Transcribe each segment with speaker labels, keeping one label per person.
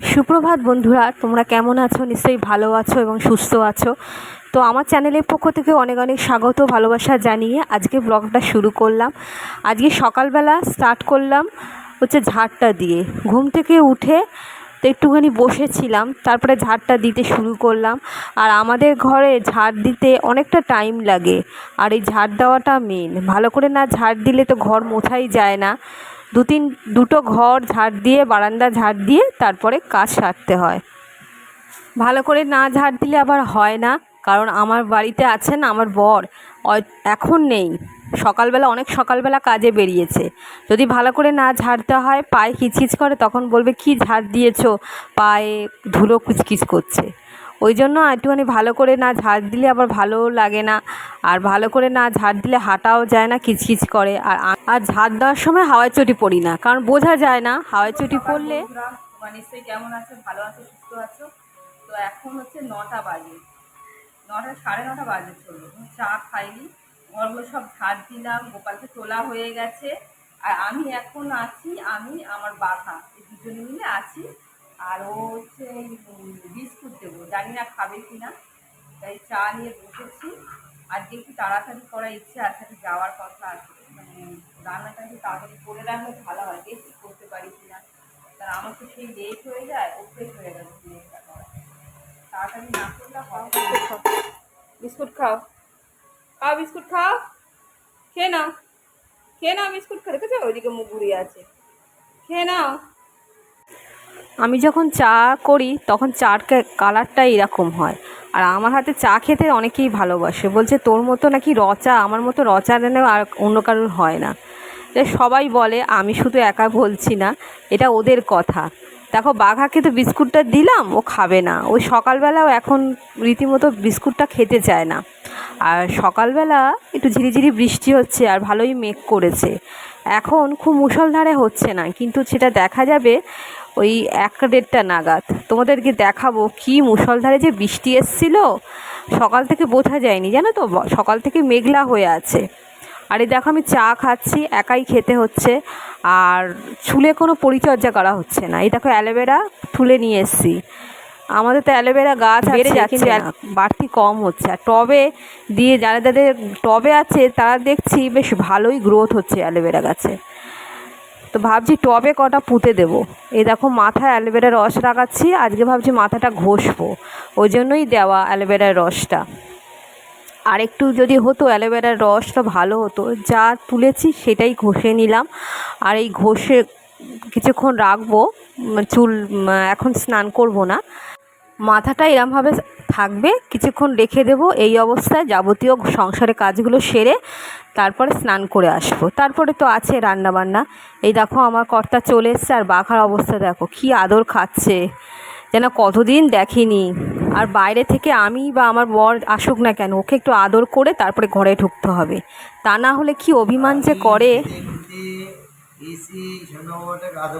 Speaker 1: সুপ্রভাত বন্ধুরা, তোমরা কেমন আছো? নিশ্চয়ই ভালো আছো এবং সুস্থ আছো। তো আমার চ্যানেলের পক্ষ থেকে অনেক অনেক স্বাগত, ভালোবাসা জানিয়ে আজকে ব্লগটা শুরু করলাম। আজকে সকালবেলা স্টার্ট করলাম হচ্ছে ঝাড়টা দিয়ে। ঘুম থেকে উঠে তো একটুখানি বসেছিলাম, তারপরে ঝাড়টা দিতে শুরু করলাম। আর আমাদের ঘরে ঝাড় দিতে অনেকটা টাইম লাগে। আর এই ঝাড় দেওয়াটা মেন ভালো করে না ঝাড় দিলে তো ঘর মোছাই যায় না। দু তিন দুটো ঘর ঝাড় দিয়ে, বারান্দা ঝাড় দিয়ে তারপরে কাজ সারতে হয়। ভালো করে না ঝাড় দিলে আবার হয় না, কারণ আমার বাড়িতে আছেন আমার বর। এখন নেই। সকালবেলা, অনেক সকালবেলা কাজে বেরিয়েছে। যদি ভালো করে না ঝাড়তে হয়, পায়ে কিচকিচ করে, তখন বলবে, কি ঝাড় দিয়েছ? পায়ে ধুলো কিচকিচ করছে। ওই জন্য একটুখানি ভালো করে না ঝাড় দিলে আবার ভালোও লাগে না। আর ভালো করে না ঝাড় দিলে হাঁটাও যায় না কিচকিচ করে। আর আর ঝাড় দেওয়ার সময় হাওয়ায় চটি পড়ি না, কারণ বোঝা যায় না হাওয়ায় চটি পড়লে।
Speaker 2: নিশ্চয়ই কেমন আছো? ভালো আছো? সুস্থ আছো? তো এখন হচ্ছে নটা বাজে। নটা, সাড়ে নটা বাজে চলল চা খাইনি ঘরগুলো সব ঝাড় দিলাম, গোপালকে তোলা হয়ে গেছে। আর আমি এখন আছি, আমি, আমার বাঘা এই দুজনে মিলে আছি। আর ও হচ্ছে বিস্কুট দেবো। জানি না খাবে কি না তাই চা নিয়ে বসেছি। আজকে একটু তাড়াতাড়ি করার ইচ্ছে আছে একটু যাওয়ার কথা আছে। মানে রান্নাটা একটু তাড়াতাড়ি করে রাখলে ভালো হয় দেখি করতে পারি কি না কারণ আমার তো সেই লেট হয়ে যায় অভ্যেস হয়ে গেছে লেটটা করা তাড়াতাড়ি না করলে বিস্কুট খাও। খাও। বিস্কুট খাও। খেয়ে নাও। খেয়ে নাও বিস্কুট খা দেখেছ? ওইদিকে ঘুরিয়ে আছে। খেয়ে নাও।
Speaker 1: আমি যখন চা করি, তখন চার কালারটা এরকম হয়। আর আমার হাতে চা খেতে অনেকেই ভালোবাসে। বলছে, তোর মতো নাকি রচা, আমার মতো রচা যেন আর অন্য কারোর হয় না। সবাই বলে, আমি শুধু একা বলছি না, এটা ওদের কথা। দেখো, বাঘাকে তো বিস্কুটটা দিলাম, ও খাবে না। ওই সকালবেলাও এখন রীতিমতো বিস্কুটটা খেতে চায় না। আর সকালবেলা একটু ঝিরিঝিরি বৃষ্টি হচ্ছে আর ভালোই মেঘ করেছে। এখন খুব মুষলধারে হচ্ছে না, কিন্তু সেটা দেখা যাবে ওই এক দেড়টা নাগাদ। তোমাদেরকে দেখাবো কি মুষলধারে যে বৃষ্টি এসছিল। সকাল থেকে বোঝা যায়নি জানো তো? সকাল থেকে মেঘলা হয়ে আছে। আর এই দেখো আমি চা খাচ্ছি একাই খেতে হচ্ছে। আর চুলে কোনো পরিচর্যা করা হচ্ছে না। এই দেখো অ্যালোভেরা তুলে নিয়ে এসেছি। আমাদের তো অ্যালোভেরা গাছ বেড়ে যাচ্ছে বাড়তি কম হচ্ছে। আর টবে দিয়ে যারা যাদের টবে আছে তারা দেখছি বেশ ভালোই গ্রোথ হচ্ছে অ্যালোভেরা গাছে। তো ভাবছি টবে কটা পুঁতে দেব। এই দেখো মাথায় অ্যালোভেরার রস লাগাচ্ছি আজকে ভাবছি মাথাটা ঘষবো। ওই জন্যই দেওয়া অ্যালোভেরার রসটা। আর একটু যদি হতো অ্যালোভেরার রসটা ভালো হতো, যা তুলেছি সেটাই ঘষে নিলাম। আর এই ঘষে কিছুক্ষণ রাখব, চুল এখন স্নান করব না। মাথাটা এরমভাবে থাকবে কিছুক্ষণ রেখে দেবো এই অবস্থায় যাবতীয় সংসারের কাজগুলো সেরে তারপরে স্নান করে আসব তারপরে তো আছে রান্না বান্না এই দেখো আমার কর্তা চলে এসছে আর বাঘার অবস্থা দেখো কি আদর খাচ্ছে যেন কতদিন দেখিনি আর বাইরে থেকে আমি বা আমার বর আসুক না কেন ওকে একটু আদর করে তারপরে ঘরে ঢুকতে হবে তা না হলে কি অভিমান যে করে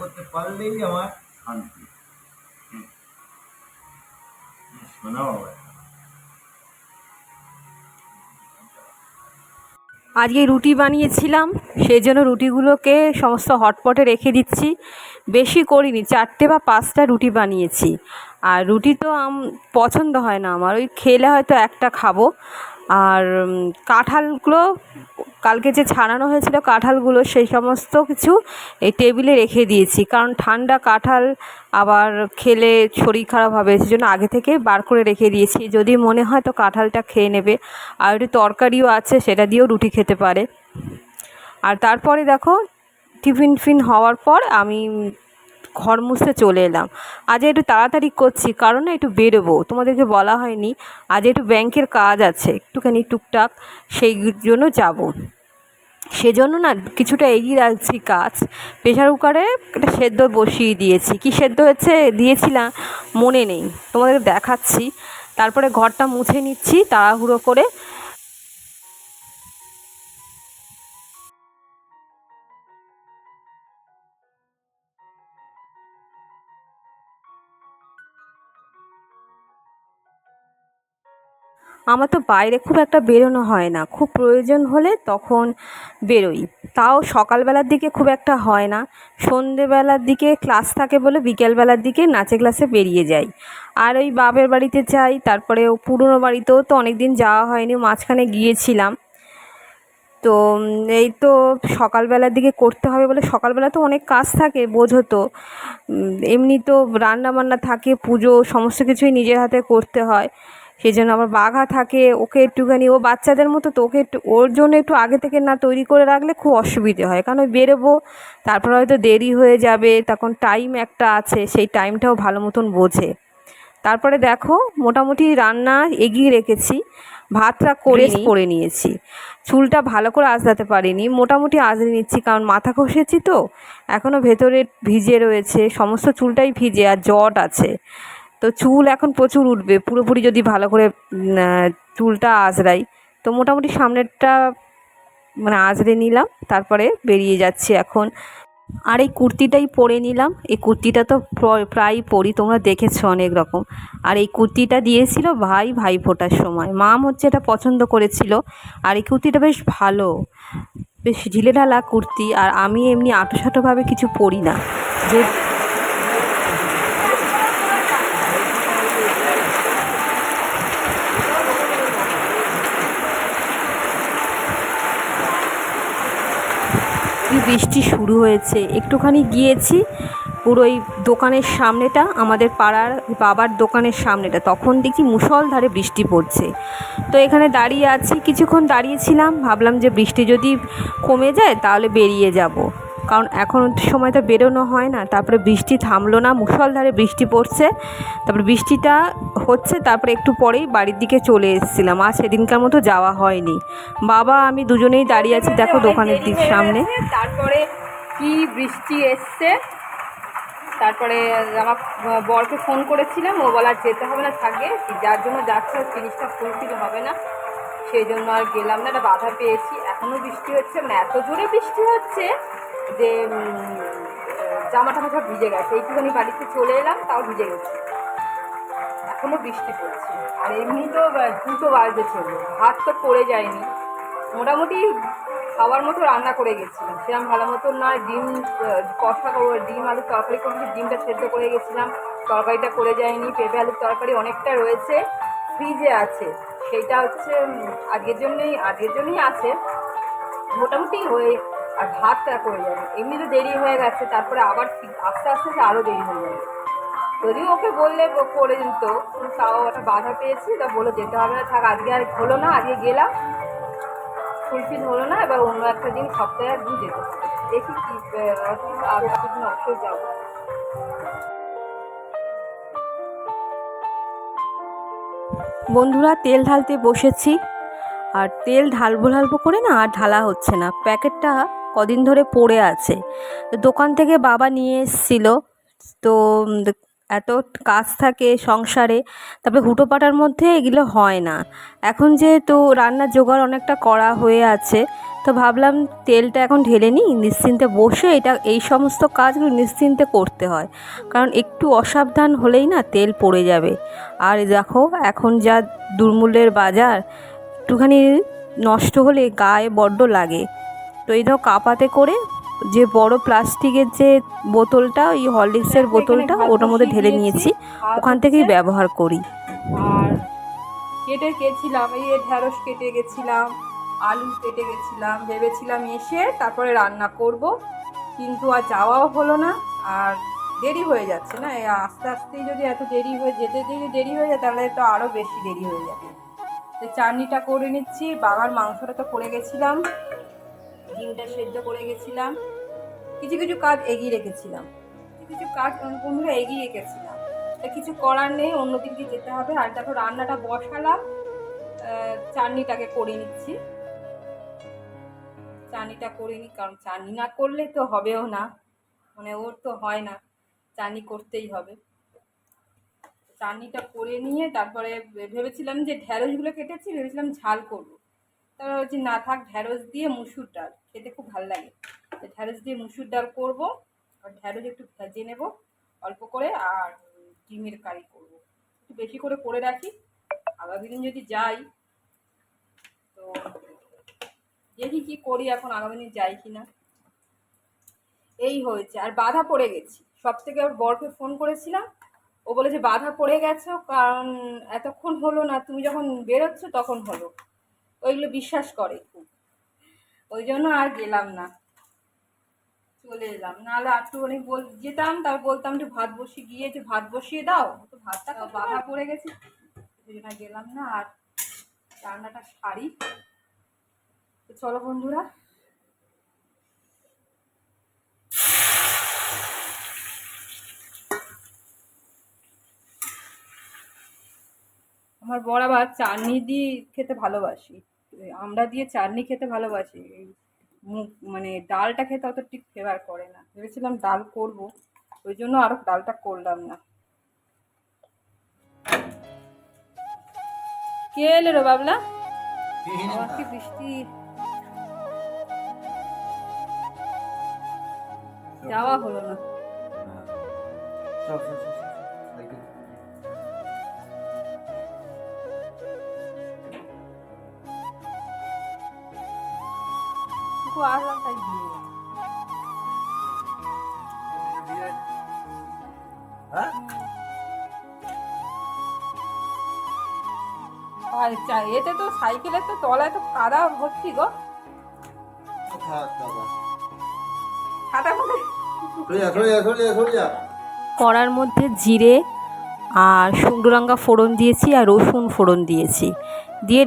Speaker 3: করতে পারলেই আমার শান্তি হুম। সোনা বাবা
Speaker 1: আজকে রুটি বানিয়েছিলাম সেই জন্য রুটিগুলোকে সমস্ত হটপটে রেখে দিচ্ছি। বেশি করিনি, চারটে বা পাঁচটা রুটি বানিয়েছি। আর রুটি তো আম- পছন্দ হয় না আমার, ওই খেলে হয়তো একটা খাব। আর কাঁঠালগুলো কালকে যে ছাড়ানো হয়েছিল কাঁঠালগুলো, সেই সমস্ত কিছু এই টেবিলে রেখে দিয়েছি। কারণ ঠান্ডা কাঁঠাল আবার খেলে শরীর খারাপ হবে সেই জন্য আগে থেকে বার করে রেখে দিয়েছি। যদি মনে হয় তো কাঁঠালটা খেয়ে নেবে। আর একটু তরকারিও আছে, সেটা দিয়েও রুটি খেতে পারে। আর তারপরে দেখো, টিফিন ফিন হওয়ার পর আমি ঘর মুছতে চলে এলাম। আজ একটু তাড়াতাড়ি করছি, কারণ না একটু বেরোবো। তোমাদেরকে বলা হয়নি, আজ একটু ব্যাংকের কাজ আছে, একটুখানি টুকটাক সেই জন্য যাব। সেজন্য না কিছুটা এগিয়ে রাখছি কাজ। প্রেশার কুকারে একটা সেদ্ধ বসিয়ে দিয়েছি। কি সেদ্ধ হচ্ছে দিয়েছিলাম, মনে নেই। তোমাদের দেখাচ্ছি। তারপরে ঘরটা মুছে নিচ্ছি, তাড়াহুড়ো করে আমার তো বাইরে খুব একটা বেরোনো হয় না। খুব প্রয়োজন হলে তখন বেরোই। তাও সকালবেলার দিকে খুব একটা হয় না। সন্ধেবেলার দিকে ক্লাস থাকে বলে বিকেলবেলার দিকে নাচে ক্লাসে বেরিয়ে যাই। আর ওই বাপের বাড়িতে যাই, তারপরে পুরনো বাড়িতেও তো অনেক দিন যাওয়া হয়নি, মাঝখানে গিয়েছিলাম। তো এই তো সকালবেলার দিকে করতে হবে বলে সকালবেলা তো অনেক কাজ থাকে, বোঝো তো। এমনি তো রান্না বান্না থাকে, পুজো, সমস্ত কিছুই নিজের হাতে করতে হয়। সেই জন্য আবার বাঘা থাকে ওকে একটুখানি ও বাচ্চাদের মতো তো ওকে একটু ওর জন্য একটু আগে থেকে না তৈরি করে রাখলে খুব অসুবিধে হয়। কারণ ওই বেরোবো তারপর হয়তো দেরি হয়ে যাবে তখন টাইম একটা আছে সেই টাইমটাও ভালো মতন বোঝে। তারপরে দেখো মোটামুটি রান্না এগিয়ে রেখেছি ভাতটা করে করে নিয়েছি। চুলটা ভালো করে আঁচড়াতে পারিনি মোটামুটি আঁচড়ে নিচ্ছি কারণ মাথা ঘষেছি তো এখনও ভেতরে ভিজে রয়েছে সমস্ত চুলটাই ভিজে আর জট আছে। তো চুল এখন প্রচুর উঠবে, পুরোপুরি যদি ভালো করে চুলটা আঁচড়াই। তো মোটামুটি সামনেরটা মানে আঁচড়ে নিলাম, তারপরে বেরিয়ে যাচ্ছি এখন। আর এই কুর্তিটাই পরে নিলাম। এই কুর্তিটা তো প্র- প্রায় পরি, তোমরা দেখেছ অনেক রকম। আর এই কুর্তিটা দিয়েছিল ভাই ভাই ফোটার সময়। মাম হচ্ছে এটা পছন্দ করেছিল, আর এই কুর্তিটা বেশ ভালো। বেশ ঢিলেঢালা কুর্তি, আর আমি এমনি আটোসাটোভাবে কিছু পরি না। যে বৃষ্টি শুরু হয়েছে। একটুখানি গিয়েছি, পুরো ওই দোকানের সামনেটা, আমাদের পাড়ার বাবার দোকানের সামনেটা। তখন দেখি মুষলধারে বৃষ্টি পড়ছে। তো এখানে দাঁড়িয়ে আছি, কিছুক্ষণ দাঁড়িয়েছিলাম, ভাবলাম যে বৃষ্টি যদি কমে যায় তাহলে বেরিয়ে যাব। কারণ এখন সময় তো বেরোনো হয় না। তারপরে বৃষ্টি থামলো না, মুষলধারে বৃষ্টি পড়ছে। তারপরে বৃষ্টিটা হচ্ছে, তারপরে একটু পরেই বাড়ির দিকে চলে এসেছিলাম। আর সেদিনকার মতো যাওয়া হয়নি। বাবা, আমি দুজনেই দাঁড়িয়ে আছি, দেখো দোকানের দিক সামনে।
Speaker 2: তারপরে কি বৃষ্টি এসছে? তারপরে আমার বরকে ফোন করেছিলাম, ও বলার যেতে হবে না থাকে যার জন্য যাচ্ছে জিনিসটা ফুলফিল হবে না। সেই জন্য আর গেলাম না, একটা বাধা পেয়েছি। এখনও বৃষ্টি হচ্ছে মানে এত জোরে বৃষ্টি হচ্ছে। যে জামা টামা সব ভিজে গেছে। এইটুখানি বাড়িতে চলে এলাম, তাও ভিজে গেছে। এখনও বৃষ্টি পড়ছে। আর এমনি তো দুটো বাজতে চলল। ভাত তো পড়ে যায়নি। মোটামুটি খাওয়ার মতো রান্না করে গেছিলাম। সেরকম ভালো মতো নয়। ডিম কষা করে ডিম, আলুর তরকারি করে ডিমটা সেদ্ধ করে গেছিলাম। তরকারিটা করে যায়নি। পেঁপে, আলুর তরকারি অনেকটা রয়েছে। ফ্রিজে আছে। সেইটা হচ্ছে আগের জন্যই আজকের জন্যই আছে। মোটামুটি হয়ে আর ভাতটা করে যাবে এমনি তো দেরি হয়ে গেছে, তারপরে আবার আস্তে আস্তে আরও দেরি হয়ে যাবে। যদিও ওকে বললে করে দিত তাও একটা বাধা পেয়েছি, তা বলে যেতে হবে না, থাক, আজকে আর হলো না, আজকে গেলাম। ফুলফিল হলো না, এবার অন্য একটা দিন সপ্তাহে একদিন যেতে দেখি কি আর দিন অবশ্যই যাব।
Speaker 1: বন্ধুরা, তেল ঢালতে বসেছি, আর তেল ঢালবো ঢালবো করে না আর ঢালা হচ্ছে না। প্যাকেটটা কদিন ধরে পড়ে আছে। তো দোকান থেকে বাবা নিয়ে এসেছিল। তো এত কাজ থাকে সংসারে, তারপরে হুটো পাটার মধ্যে এগুলো হয় না। এখন যেহেতু রান্নার জোগাড় অনেকটা করা হয়ে আছে, তো ভাবলাম তেলটা এখন ঢেলে নিই, নিশ্চিন্তে বসে এটা, এই সমস্ত কাজগুলো নিশ্চিন্তে করতে হয়। কারণ একটু অসাবধান হলেই না তেল পড়ে যাবে। আর দেখো, এখন যা দুর্মূল্যের বাজার, একটুখানি নষ্ট হলে গায়ে বড্ড লাগে। তো এই ধরো কাপাতে করে যে বড় প্লাস্টিকের যে বোতলটা ওই হরলিক্সের বোতলটা ওটার মধ্যে ঢেলে নিয়েছি। ওখান থেকেই ব্যবহার করি।
Speaker 2: আর কেটে গেছিলাম এই ঢ্যাঁড়স কেটে গেছিলাম আলু কেটে গেছিলাম ভেবেছিলাম এসে তারপরে রান্না করব কিন্তু আর যাওয়াও হলো না। আর দেরি হয়ে যাচ্ছে না আস্তে আস্তেই যদি এত দেরি হয়ে যেতে যদি দেরি হয়ে যায় তাহলে তো আরও বেশি দেরি হয়ে যাবে। তো চাটনিটা করে নিচ্ছি বাবার মাংসটা তো করে গেছিলাম। ডিমটা সেদ্ধ করে গেছিলাম। কিছু কিছু কাজ এগিয়ে রেখেছিলাম। কিছু কাজ বন্ধুরা এগিয়ে রেখেছিলাম। তা কিছু করার নেই, অন্য দিকে যেতে হবে। আর দেখো, রান্নাটা বসালাম। চাটনিটাকে করে নিচ্ছি। চাটনিটা করে নিই কারণ চাটনি না করলে তো হবেও না। মানে ওর তো হয় না, চাটনি করতেই হবে। চাটনিটা করে নিয়ে তারপরে ভেবেছিলাম যে ঢ্যাঁড়সগুলো কেটেছি, ভেবেছিলাম ঝাল করব। তারপর হচ্ছে না থাক ঢ্যাঁড়স দিয়ে মুসুর ডাল। খেতে খুব ভালো লাগে। ঢ্যাঁড়স দিয়ে মুসুর ডাল করব, আর ঢ্যাঁড়স একটু ভেজে নেব, অল্প করে, আর ডিমের কারি করব। একটু বেশি করে করে রাখি, আগামী দিন যদি যাই, তো দেখি কি করি এখন আগামী দিন যাই কি না এই হয়েছে, আর বাধা পড়ে গেছি। সব থেকে ওর বরকে ফোন করেছিলাম, ও বলে যে বাধা পড়ে গেছো, কারণ এতক্ষণ হলো না, তুমি যখন বেরোচ্ছ তখন হলো। ওইগুলো বিশ্বাস করে খুব। ওই জন্য আর গেলাম না। চলে এলাম। নাহলে একটুখানি বল যেতাম তার বলতাম যে ভাত বসিয়ে গিয়ে যে ভাত বসিয়ে দাও তো ভাতটা তো বাধা পড়ে গেছে। সেই জন্য গেলাম না। আর রান্নাটা সারি। তো চলো বন্ধুরা। আমার বড় আবার চাটনি দিয়ে খেতে ভালোবাসি। আমরা দিয়ে চাটনি খেতে ভালোবাসি। এই মুগ মানে ডালটা খেতে অত ঠিক ফেভার করে না। ভেবেছিলাম ডাল করব ওই জন্য আরও ডালটা করলাম না। কে এলো রে বাবলা? কি বৃষ্টি। যাওয়া হলো না। এলাম।
Speaker 3: হ্যাঁ
Speaker 2: আর এতে তো সাইকেলের তো তলায় তো কাদা ভর্তি গো
Speaker 1: কড়ার মধ্যে জিরে আর শুকনো লঙ্কা ফোড়ন দিয়েছি আর রসুন ফোড়ন দিয়েছি। দিয়ে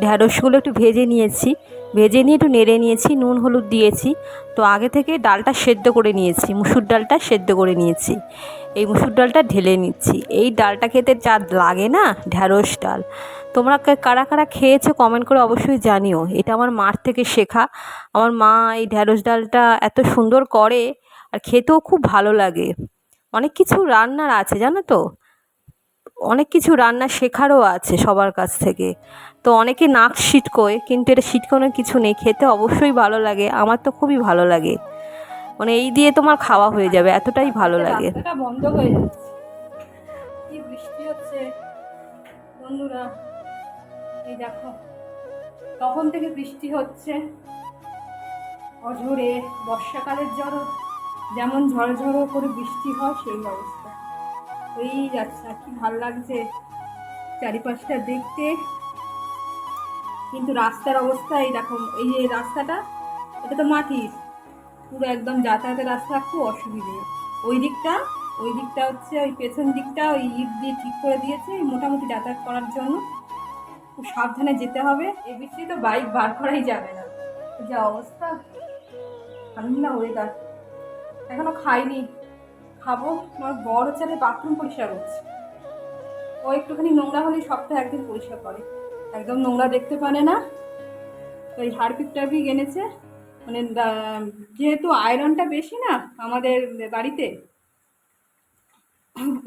Speaker 1: ঢ্যাঁড়সগুলো একটু ভেজে নিয়েছি। ভেজে নিয়ে একটু নেড়ে নিয়েছি, নুন, হলুদ দিয়েছি। তো আগে থেকে ডালটা সেদ্ধ করে নিয়েছি, মুসুর ডালটা সেদ্ধ করে নিয়েছি। এই মুসুর ডালটা ঢেলে নিচ্ছি। এই ডালটা খেতে যা লাগে না ঢ্যাঁড়স ডাল। তোমরা কারা কারা খেয়েছো কমেন্ট করে অবশ্যই জানিও। এটা আমার মার থেকে শেখা। আমার মা এই ঢ্যাঁড়স ডালটা এত সুন্দর করে আর খেতেও খুব ভালো লাগে। অনেক কিছু রান্নার আছে, জানো তো? অনেক কিছু রান্না শেখারও আছে সবার কাছ থেকে। তো অনেকে নাক ছিটকোয় কিন্তু এটা ছিটকোনোর কিছু নেই খেতে অবশ্যই ভালো লাগে আমার তো খুবই ভালো লাগে। মানে এই দিয়ে তোমার খাওয়া হয়ে যাবে এতটাই ভালো লাগে।
Speaker 2: রাস্তাটা বন্ধ হয়ে যাচ্ছে। কি বৃষ্টি হচ্ছে? বন্ধুরা এই দেখো তখন থেকে বৃষ্টি হচ্ছে? অঝরে বর্ষাকালের ঝড় যেমন ঝড় ঝড়ো করে বৃষ্টি হয় সেই অবস্থা। হয়েই যাচ্ছে আর কি ভালো লাগছে চারিপাশটা দেখতে। কিন্তু রাস্তার অবস্থা এই এইরকম, এই যে রাস্তাটা, এটা তো মাটির। পুরো একদম যাতায়াতের রাস্তা, খুব অসুবিধে। ওই দিকটা ওই দিকটা হচ্ছে, ওই পেছন দিকটা, ওই ইট দিয়ে ঠিক করে দিয়েছে মোটামুটি যাতায়াত করার জন্য। খুব সাবধানে যেতে হবে। এ বৃষ্টি তো বাইক বার করাই যাবে না। যা অবস্থা, ঠান্ডা ওয়েদার এখনও খাইনি। খাব। আমার বড় ছেলে বাথরুম পরিষ্কার করছে। ও একটুখানি নোংরা হলেই সপ্তাহে একদিন পরিষ্কার করে। একদম নোংরা দেখতে পারে না। তো এই হারপিক টারপিক এনেছে মানে যেহেতু আয়রনটা বেশি না আমাদের বাড়িতে,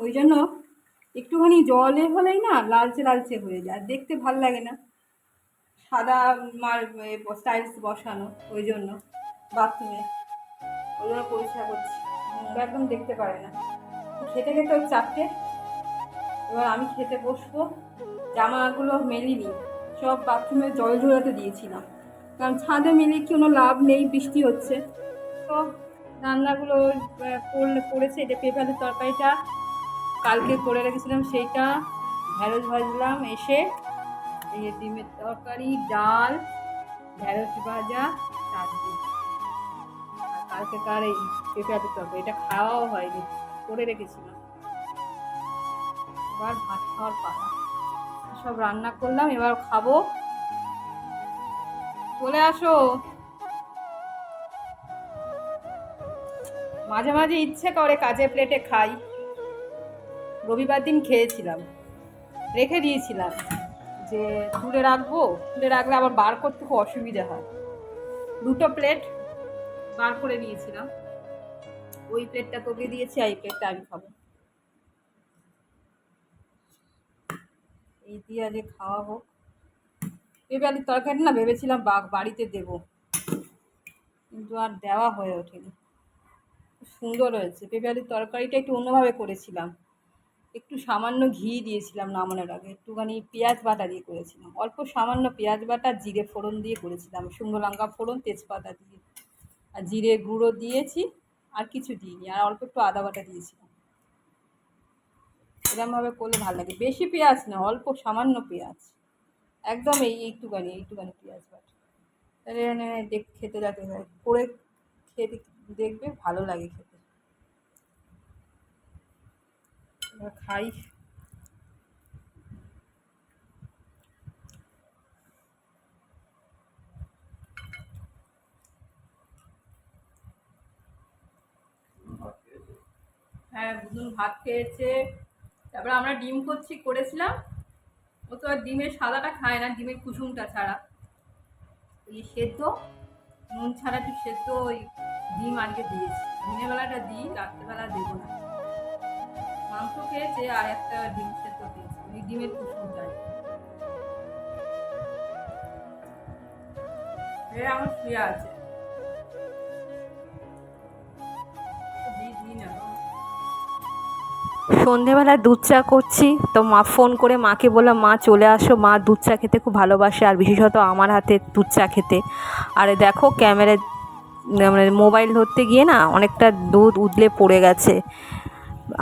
Speaker 2: ওই জন্য একটুখানি জলে হলেই না লালচে লালচে হয়ে যায়। দেখতে ভালো লাগে না। সাদা মার স্টাইলস বসানো, ওই জন্য বাথরুমে। ওই জন্য পরিষ্কার করছি। একদম দেখতে পারে না। খেতে খেতে ওর চারটে। এবার আমি খেতে বসবো। জামাগুলো মেলিনি, সব বাথরুমে জল ঝরাতে দিয়েছিলাম। কারণ ছাদে মিলে কোনো লাভ নেই, বৃষ্টি হচ্ছে। তো রান্নাগুলো করলে করেছে এটা পেঁপালের তরকারিটা। কালকে করে রেখেছিলাম সেইটা। ঢ্যাঁড়স ভাজলাম, এসে এই ডিমের তরকারি, ডাল ঢ্যাঁড়স ভাজা, চাটনি। কালকেকার এই পেঁপালের তরকারি, এটা খাওয়াও হয়নি, করে রেখেছিলাম। এবার ভাত খাওয়ার পালা। সব রান্না করলাম, এবার খাব। চলে আসো। মাঝে মাঝে ইচ্ছে করে কাজের প্লেটে খাই। রবিবার দিন খেয়েছিলাম। রেখে দিয়েছিলাম যে তুলে রাখব, তুলে রাখলে আবার বার করতে খুব অসুবিধা হয়। দুটো প্লেট বার করে নিয়েছিলাম। ওই প্লেটটা তোকে দিয়েছি, আর এই প্লেটটা আমি খাব। এই দিয়ে আজকে খাওয়া হোক। পেঁপে আলুর তরকারি না ভেবেছিলাম বাড়িতে দেব। কিন্তু আর দেওয়া হয়ে ওঠেনি। সুন্দর হয়েছে। পেঁপে আলুর তরকারিটা একটু অন্যভাবে করেছিলাম। একটু সামান্য ঘি দিয়েছিলাম নামানোর আগে। একটুখানি পেঁয়াজ বাটা দিয়ে করেছিলাম। অল্প সামান্য পেঁয়াজ বাটা, জিরে ফোড়ন দিয়ে করেছিলাম। শুকনো লঙ্কা ফোড়ন, তেজপাতা দিয়ে। আর জিরে গুঁড়ো দিয়েছি, আর কিছু দিইনি। আর অল্প একটু আদা বাটা দিয়েছিলাম। এরকমভাবে করলে ভালো লাগে। বেশি পেঁয়াজ না, অল্প, সামান্য পেঁয়াজ। একদম এই এইটুখানি এইটুখানি পেঁয়াজ বাটা। তাহলে দেখ, খেতে যাতে করে খেতে দেখবে ভালো লাগে খেতে। খাই। হ্যাঁ ভাত খেয়েছে। তারপরে আমরা ডিম করছি করেছিলাম। ও তো আর ডিমের সাদাটা খায় না, ডিমের কুসুমটা ছাড়া। ওই সেদ্ধ, নুন ছাড়া একটু সেদ্ধ ওই ডিম আজকে দিয়েছি। দিনের বেলাটা দিই, রাত্রেবেলা দেবো না। মাংস খেয়েছে আর একটা ডিম সেদ্ধ খেয়েছে ওই ডিমের কুসুমটা আমার শুয়ে আছে।
Speaker 1: সন্ধেবেলা দুধ চা করছি। তো মা ফোন করে মাকে বললাম, মা চলে আসো, মা দুধ চা খেতে খুব ভালোবাসে, আর বিশেষত আমার হাতে দুধ চা খেতে। আর দেখো ক্যামেরায় মানে মোবাইল ধরতে গিয়ে না অনেকটা দুধ উদলে পড়ে গেছে।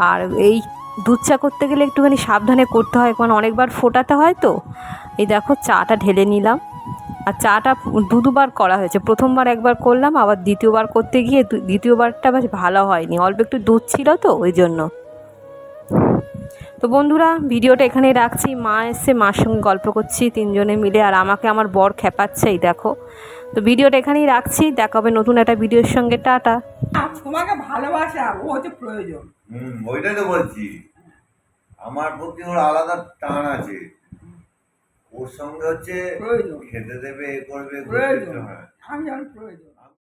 Speaker 1: আর এই দুধ চা করতে গেলে একটুখানি সাবধানে করতে হয়, কারণ অনেকবার ফোটাতে হয় তো। এই দেখো চাটা ঢেলে নিলাম। আর চাটা দু দুবার করা হয়েছে। প্রথমবার একবার করলাম, আবার দ্বিতীয়বার করতে গিয়ে দ্বিতীয়বারটা বেশ ভালো হয়নি। অল্প একটু দুধ ছিল তো, ওই জন্য। তো বন্ধুরা ভিডিওটা এখানেই রাখছি। মা এসে মার সঙ্গে গল্প করছি তিনজনে মিলে আর আমাকে আমার বর খেপাচ্ছে এই দেখো। তো ভিডিওটা এখানেই রাখছি দেখা হবে নতুন একটা ভিডিওর সঙ্গে টাটা।
Speaker 2: তোমাকে ভালোবাসা ও হচ্ছে প্রয়োজন।
Speaker 3: হুম ওইটাই তো বলছি। আমার প্রতি ওর আলাদা টান আছে। ওর সঙ্গে হচ্ছে
Speaker 2: প্রয়োজন।
Speaker 3: খেতে দেবে এ করবে
Speaker 2: প্রয়োজন।
Speaker 3: হ্যাঁ।
Speaker 2: আমি প্রয়োজন।